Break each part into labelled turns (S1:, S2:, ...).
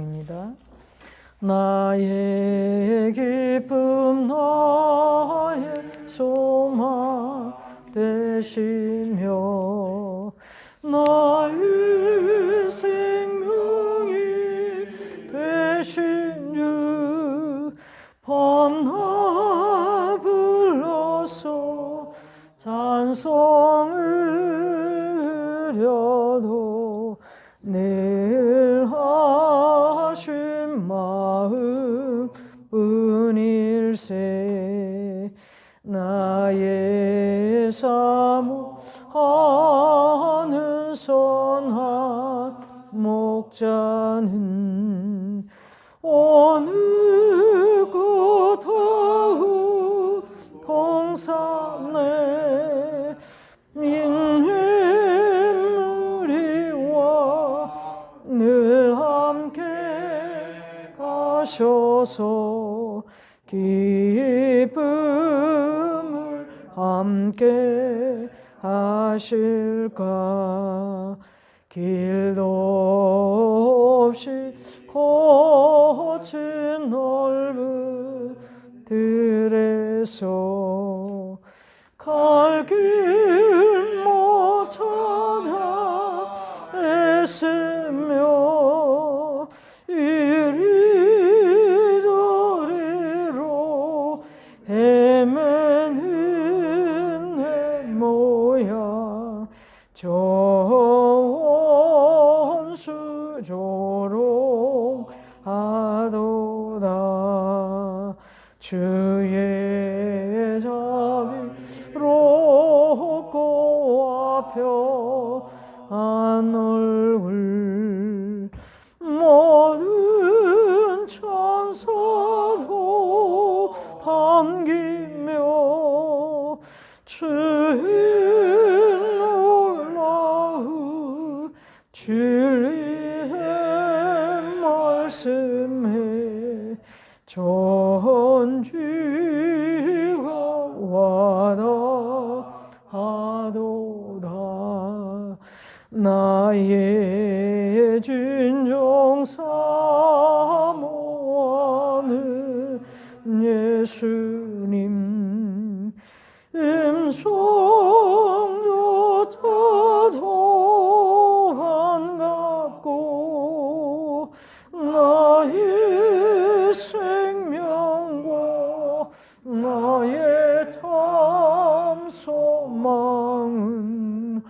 S1: 입니다. 나의 기쁨 나의 소망 되시며 뿐일세 나의 사모하는 선한 목자는 어느 곳하우 동산에 인물이와 늘 함께 가셔서 함께 하실까? 길도 없이 거친 넓은 들에서 갈 길 못 찾아 애쓰며 진리의 말씀에 전 소망은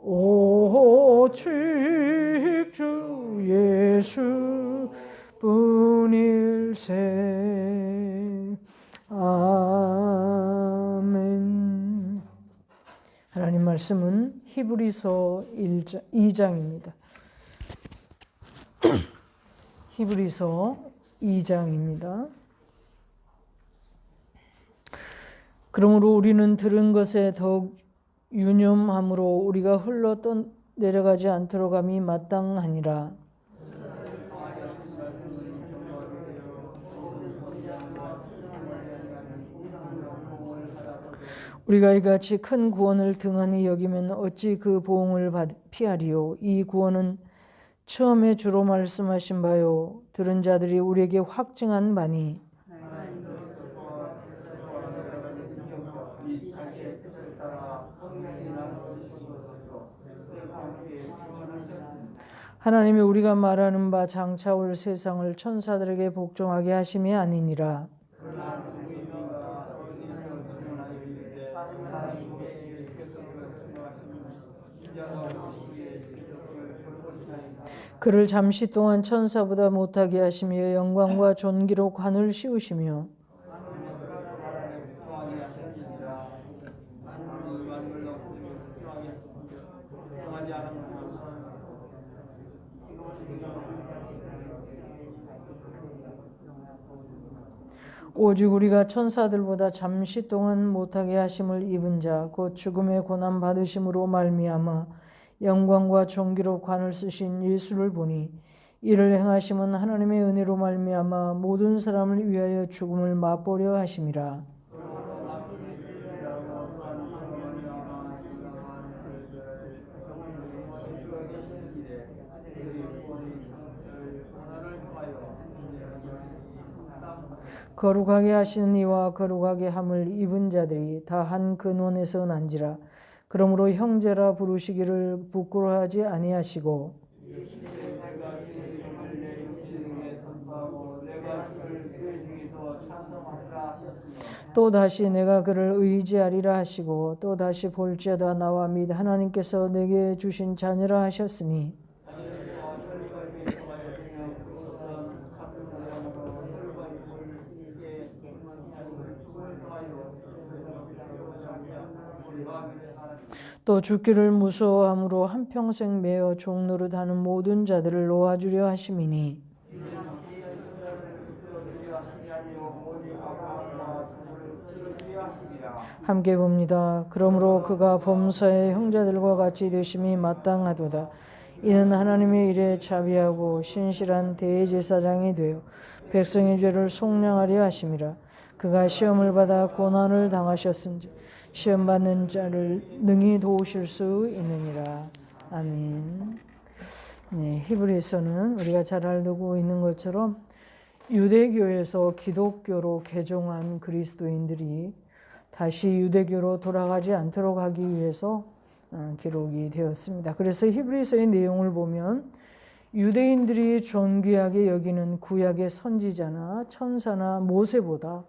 S1: 오직 주 예수 뿐일세. 아멘. 하나님 말씀은 히브리서 1장, 2장입니다. 히브리서 2장입니다 그러므로 우리는 들은 것에 더욱 유념함으로 우리가 흘러 떠 내려가지 않도록 함이 마땅하니라. 우리가 이같이 큰 구원을 등한히 여기면 어찌 그 보응을 받, 피하리요? 이 구원은 처음에 주로 말씀하신 바요 들은 자들이 우리에게 확증한 바니 하나님이 우리가 말하는 바 장차 올 세상을 천사들에게 복종하게 하심이 아니니라. 그를 잠시 동안 천사보다 못하게 하시며 영광과 존귀로 관을 씌우시며 오직 우리가 천사들보다 잠시 동안 못하게 하심을 입은 자 곧 죽음의 고난 받으심으로 말미암아 영광과 존귀로 관을 쓰신 예수를 보니 이를 행하심은 하나님의 은혜로 말미암아 모든 사람을 위하여 죽음을 맛보려 하심이라 거룩하게 하시는 이와 거룩하게 함을 입은 자들이 다 한 근원에서 난지라. 그러므로 형제라 부르시기를 부끄러워하지 아니하시고 또 다시 내가 그를 의지하리라 하시고 또 다시 볼지어다 나와 및 하나님께서 내게 주신 자녀라 하셨으니 또 죽기를 무서워함으로 한평생 매어 종노릇하는 모든 자들을 놓아주려 하심이니 함께 봅니다. 그러므로 그가 범사의 형제들과 같이 되심이 마땅하도다. 이는 하나님의 일에 자비하고 신실한 대제사장이 되어 백성의 죄를 속량하려 하심이라. 그가 시험을 받아 고난을 당하셨은지 시험 받는 자를 능히 도우실 수 있느니라. 아멘. 네, 히브리서는 우리가 잘 알고 있는 것처럼 유대교에서 기독교로 개종한 그리스도인들이 다시 유대교로 돌아가지 않도록 하기 위해서 어, 기록이 되었습니다. 그래서 히브리서의 내용을 보면 유대인들이 존귀하게 여기는 구약의 선지자나 천사나 모세보다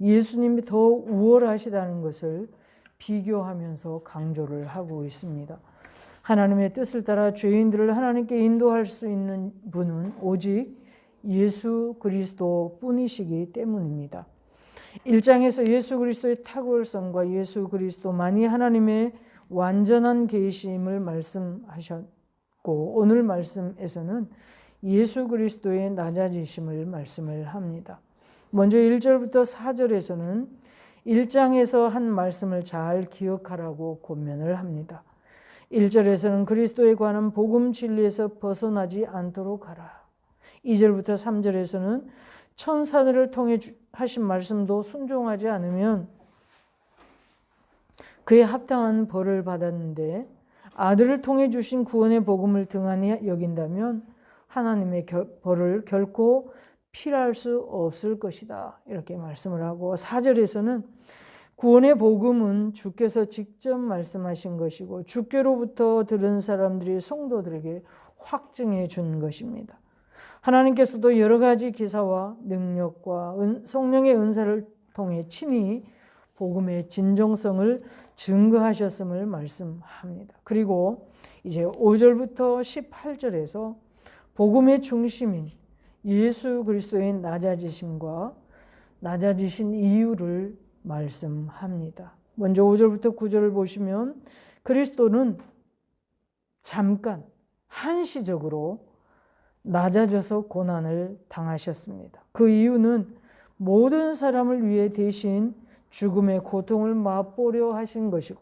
S1: 예수님이 더 우월하시다는 것을 비교하면서 강조를 하고 있습니다. 하나님의 뜻을 따라 죄인들을 하나님께 인도할 수 있는 분은 오직 예수 그리스도 뿐이시기 때문입니다. 1장에서 예수 그리스도의 탁월성과 예수 그리스도만이 하나님의 완전한 계심을 말씀하셨고 오늘 말씀에서는 예수 그리스도의 낮아지심을 말씀을 합니다. 먼저 1절부터 4절에서는 1장에서 한 말씀을 잘 기억하라고 권면을 합니다. 1절에서는 그리스도에 관한 복음 진리에서 벗어나지 않도록 하라. 2절부터 3절에서는 천사들을 통해 하신 말씀도 순종하지 않으면 그에 합당한 벌을 받았는데 아들을 통해 주신 구원의 복음을 등한히 여긴다면 하나님의 벌을 결코 피할 수 없을 것이다. 이렇게 말씀을 하고 4절에서는 구원의 복음은 주께서 직접 말씀하신 것이고 주께로부터 들은 사람들이 성도들에게 확증해 준 것입니다. 하나님께서도 여러 가지 기사와 능력과 성령의 은사를 통해 친히 복음의 진정성을 증거하셨음을 말씀합니다. 그리고 이제 5절부터 18절에서 복음의 중심인 예수 그리스도의 낮아지심과 낮아지신 이유를 말씀합니다. 먼저 5절부터 9절을 보시면 그리스도는 잠깐 한시적으로 낮아져서 고난을 당하셨습니다. 그 이유는 모든 사람을 위해 대신 죽음의 고통을 맛보려 하신 것이고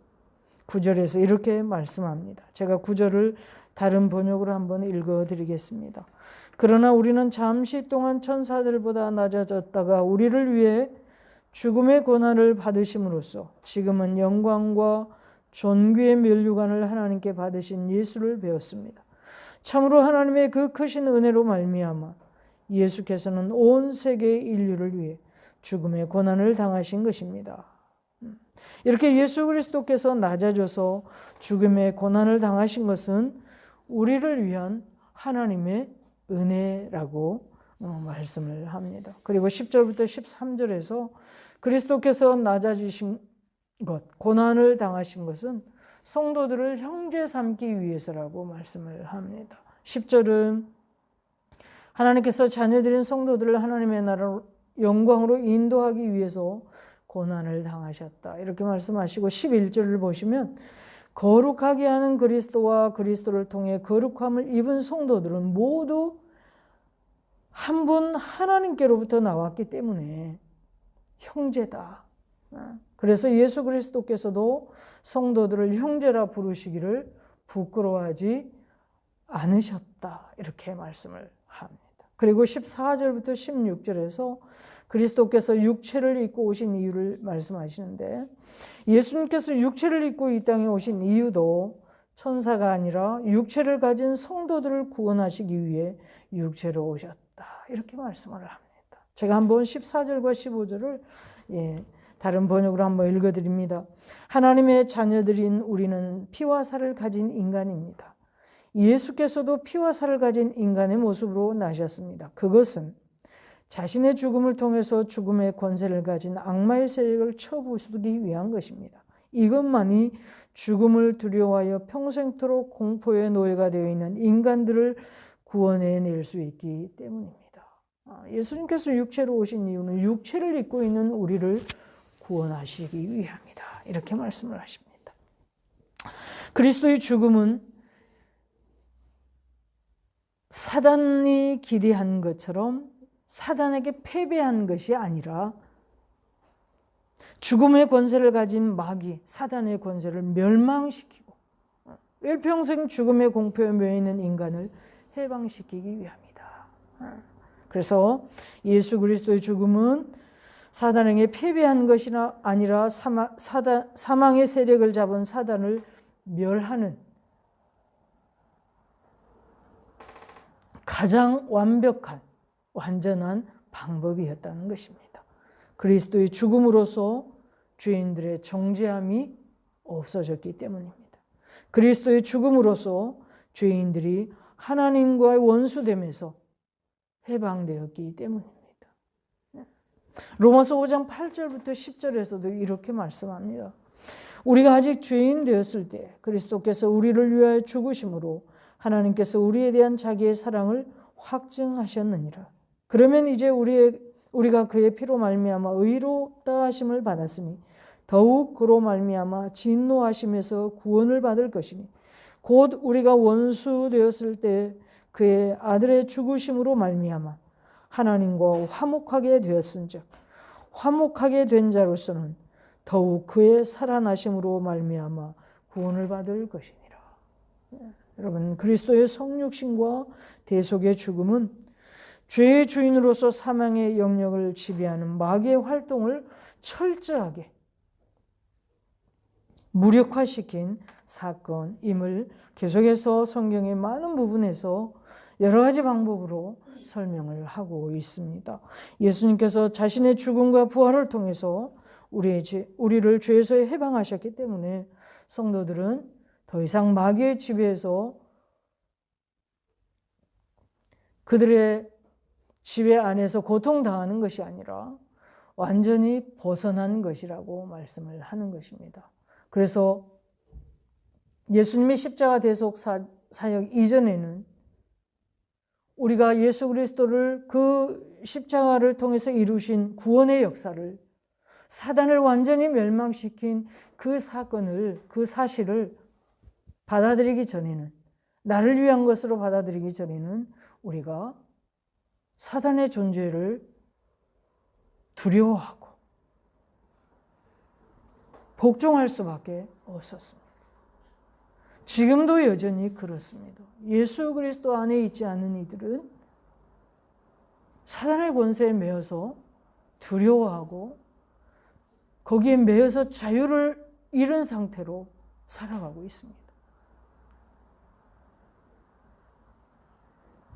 S1: 9절에서 이렇게 말씀합니다. 제가 9절을 다른 번역으로 한번 읽어 드리겠습니다. 그러나 우리는 잠시 동안 천사들보다 낮아졌다가 우리를 위해 죽음의 고난을 받으심으로써 지금은 영광과 존귀의 멸류관을 하나님께 받으신 예수를 배웠습니다. 참으로 하나님의 그 크신 은혜로 말미암아 예수께서는 온 세계 인류를 위해 죽음의 고난을 당하신 것입니다. 음. 이렇게 예수 그리스도께서 낮아져서 죽음의 고난을 당하신 것은 우리를 위한 하나님의 은혜라고 어, 말씀을 합니다. 그리고 10절부터 13절에서 그리스도께서 낮아지신 것, 고난을 당하신 것은 성도들을 형제 삼기 위해서라고 말씀을 합니다. 10절은 하나님께서 자녀들인 성도들을 하나님의 나라로 영광으로 인도하기 위해서 고난을 당하셨다. 이렇게 말씀하시고 11절을 보시면 거룩하게 하는 그리스도와 그리스도를 통해 거룩함을 입은 성도들은 모두 한 분 하나님께로부터 나왔기 때문에 형제다. 그래서 예수 그리스도께서도 성도들을 형제라 부르시기를 부끄러워하지 않으셨다. 이렇게 말씀을 합니다. 그리고 14절부터 16절에서 그리스도께서 육체를 입고 오신 이유를 말씀하시는데 예수님께서 육체를 입고 이 땅에 오신 이유도 천사가 아니라 육체를 가진 성도들을 구원하시기 위해 육체로 오셨다. 이렇게 말씀을 합니다. 제가 한번 14절과 15절을 예, 다른 번역으로 한번 읽어드립니다. 하나님의 자녀들인 우리는 피와 살을 가진 인간입니다. 예수께서도 피와 살을 가진 인간의 모습으로 나셨습니다. 그것은 자신의 죽음을 통해서 죽음의 권세를 가진 악마의 세력을 쳐부수기 위한 것입니다. 이것만이 죽음을 두려워하여 평생토록 공포의 노예가 되어 있는 인간들을 구원해 낼 수 있기 때문입니다. 아, 예수님께서 육체로 오신 이유는 육체를 입고 있는 우리를 구원하시기 위함이다. 이렇게 말씀을 하십니다. 그리스도의 죽음은 사단이 기대한 것처럼 사단에게 패배한 것이 아니라 죽음의 권세를 가진 마귀, 사단의 권세를 멸망시키고 일평생 죽음의 공포에 매여 있는 인간을 해방시키기 위함이다. 그래서 예수 그리스도의 죽음은 사단에게 패배한 것이 아니라 사망, 사단, 사망의 세력을 잡은 사단을 멸하는 가장 완벽한 완전한 방법이었다는 것입니다. 그리스도의 죽음으로써 죄인들의 정죄함이 없어졌기 때문입니다. 그리스도의 죽음으로써 죄인들이 하나님과의 원수됨에서 해방되었기 때문입니다. 로마서 5장 8절부터 10절에서도 이렇게 말씀합니다. 우리가 아직 죄인 되었을 때 그리스도께서 우리를 위하여 죽으심으로 하나님께서 우리에 대한 자기의 사랑을 확증하셨느니라. 그러면 이제 우리의 우리가 그의 피로 말미암아 의롭다 하심을 받았으니 더욱 그로 말미암아 진노하심에서 구원을 받을 것이니 곧 우리가 원수 되었을 때 그의 아들의 죽으심으로 말미암아 하나님과 화목하게 되었은즉 화목하게 된 자로서는 더욱 그의 살아나심으로 말미암아 구원을 받을 것이니라. 여러분 그리스도의 성육신과 대속의 죽음은 죄의 주인으로서 사망의 영역을 지배하는 마귀의 활동을 철저하게 무력화시킨 사건임을 계속해서 성경의 많은 부분에서 여러 가지 방법으로 설명을 하고 있습니다. 예수님께서 자신의 죽음과 부활을 통해서 우리의 죄, 우리를 죄에서 해방하셨기 때문에 성도들은 더 이상 마귀의 지배에서 그들의 지배 안에서 고통당하는 것이 아니라 완전히 벗어난 것이라고 말씀을 하는 것입니다. 그래서 예수님의 십자가 대속 사역 이전에는 우리가 예수 그리스도를 그 십자가를 통해서 이루신 구원의 역사를 사단을 완전히 멸망시킨 그 사건을 그 사실을 받아들이기 전에는 나를 위한 것으로 받아들이기 전에는 우리가 사단의 존재를 두려워하고 복종할 수밖에 없었습니다. 지금도 여전히 그렇습니다. 예수 그리스도 안에 있지 않은 이들은 사단의 권세에 매여서 두려워하고 거기에 매여서 자유를 잃은 상태로 살아가고 있습니다.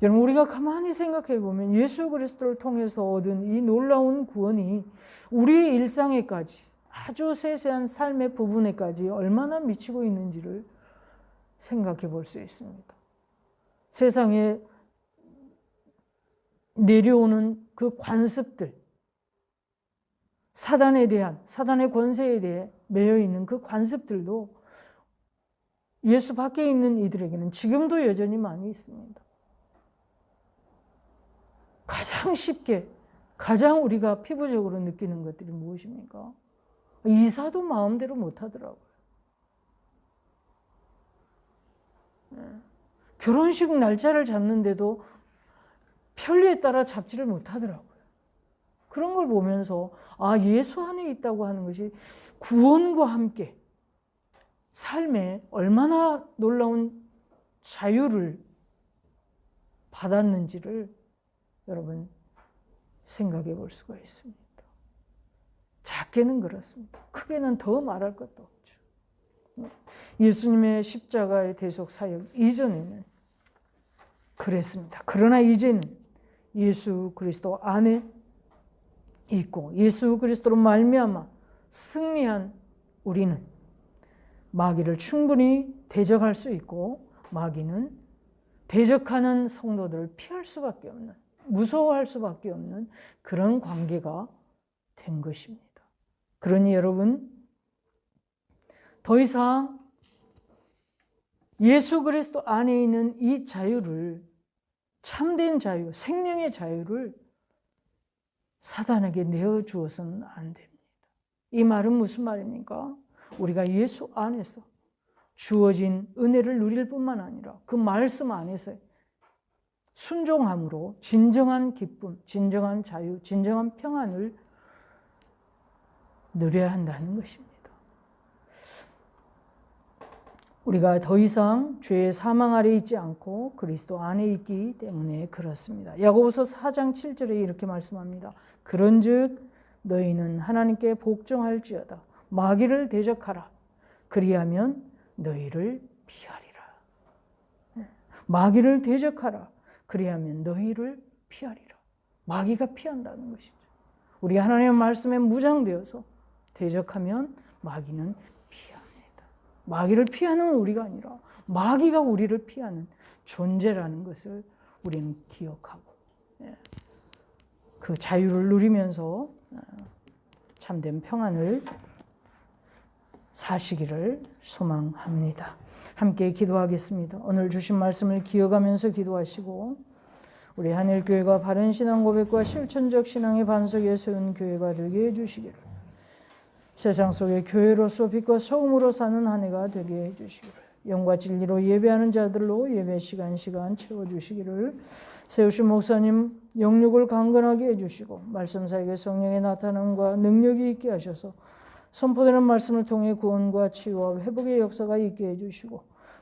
S1: 여러분 우리가 가만히 생각해 보면 예수 그리스도를 통해서 얻은 이 놀라운 구원이 우리의 일상에까지 아주 세세한 삶의 부분에까지 얼마나 미치고 있는지를 생각해 볼 수 있습니다. 세상에 내려오는 그 관습들, 사단에 대한, 사단의 권세에 대해 매여 있는 그 관습들도 예수 밖에 있는 이들에게는 지금도 여전히 많이 있습니다. 가장 쉽게, 가장 우리가 피부적으로 느끼는 것들이 무엇입니까? 이사도 마음대로 못 하더라고요. 네. 결혼식 날짜를 잡는데도 편리에 따라 잡지를 못하더라고요. 그런 걸 보면서 아 예수 안에 있다고 하는 것이 구원과 함께 삶에 얼마나 놀라운 자유를 받았는지를 여러분 생각해 볼 수가 있습니다. 작게는 그렇습니다. 크게는 더 말할 것도 없죠. 예수님의 십자가의 대속 사역 이전에는 그랬습니다. 그러나 이제는 예수 그리스도 안에 있고 예수 그리스도로 말미암아 승리한 우리는 마귀를 충분히 대적할 수 있고 마귀는 대적하는 성도들을 피할 수밖에 없는 무서워할 수밖에 없는 그런 관계가 된 것입니다. 그러니 여러분 더 이상 예수 그리스도 안에 있는 이 자유를 참된 자유, 생명의 자유를 사단에게 내어 주어서는 안 됩니다. 이 말은 무슨 말입니까? 우리가 예수 안에서 주어진 은혜를 누릴 뿐만 아니라 그 말씀 안에서 순종함으로 진정한 기쁨, 진정한 자유, 진정한 평안을 누려야 한다는 것입니다. 우리가 더 이상 죄의 사망 아래 있지 않고 그리스도 안에 있기 때문에 그렇습니다. 야고보서 4장 7절에 이렇게 말씀합니다. 그런즉 너희는 하나님께 복종할지어다 마귀를 대적하라 그리하면 너희를 피하리라. 마귀를 대적하라 그리하면 너희를 피하리라. 마귀가 피한다는 것이죠. 우리 하나님의 말씀에 무장되어서 대적하면 마귀는 피합니다. 마귀를 피하는 우리가 아니라 마귀가 우리를 피하는 존재라는 것을 우리는 기억하고 예. 그 자유를 누리면서 어, 참된 평안을 사시기를 소망합니다. 함께 기도하겠습니다. 오늘 주신 말씀을 기억하면서 기도하시고 우리 한일교회가 바른 신앙 고백과 실천적 신앙의 반석에 세운 교회가 되게 해주시기를 세상 속에 교회로서 빛과 소음으로 사는 한 해가 되게 해주시기를 영과 진리로 예배하는 자들로 예배 시간 시간 채워주시기를 세우신 목사님 영육을 강건하게 해주시고 말씀사에게 성령의 나타남과 능력이 있게 하셔서 선포되는 말씀을 통해 구원과 치유와 회복의 역사가 있게 해주시고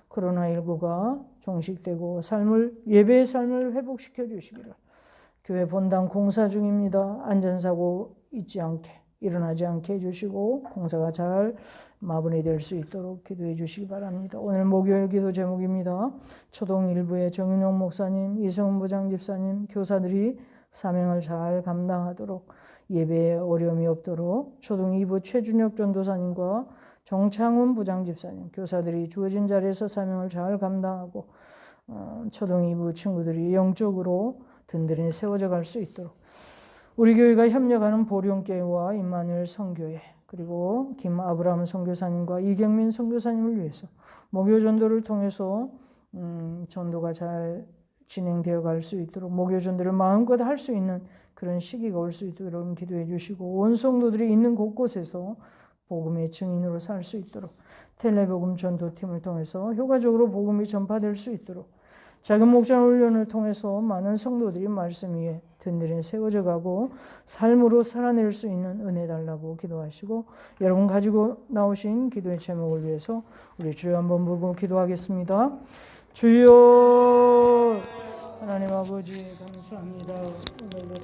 S1: 코로나19가 종식되고 삶을 예배의 삶을 회복시켜 주시기를 교회 본당 공사 중입니다. 안전사고 있지 않게 일어나지 않게 해주시고 공사가 잘 마무리될 수 있도록 기도해 주시기 바랍니다. 오늘 목요일 기도 제목입니다. 초동 일부의 정윤용 목사님, 이성훈 부장 집사님, 교사들이 사명을 잘 감당하도록 예배에 어려움이 없도록 초동 2부 최준혁 전도사님과 정창훈 부장 집사님, 교사들이 주어진 자리에서 사명을 잘 감당하고 어, 초동 2부 친구들이 영적으로 든든히 세워져 갈 수 있도록 우리 교회가 협력하는 보령교회와 임마누엘 성교회 그리고 김아브라함 선교사님과 이경민 선교사님을 위해서 목요 전도를 통해서 음, 전도가 잘 진행되어 갈 수 있도록 목요 전도를 마음껏 할 수 있는 그런 시기가 올 수 있도록 기도해 주시고 원성도들이 있는 곳곳에서 복음의 증인으로 살 수 있도록 텔레복음 전도팀을 통해서 효과적으로 복음이 전파될 수 있도록 작은 목장 훈련을 통해서 많은 성도들이 말씀 위에 든든히 세워져 가고 삶으로 살아낼 수 있는 은혜 달라고 기도하시고 여러분 가지고 나오신 기도의 제목을 위해서 우리 주여 한번 보고 기도하겠습니다. 주여 하나님 아버지 감사합니다. 오늘도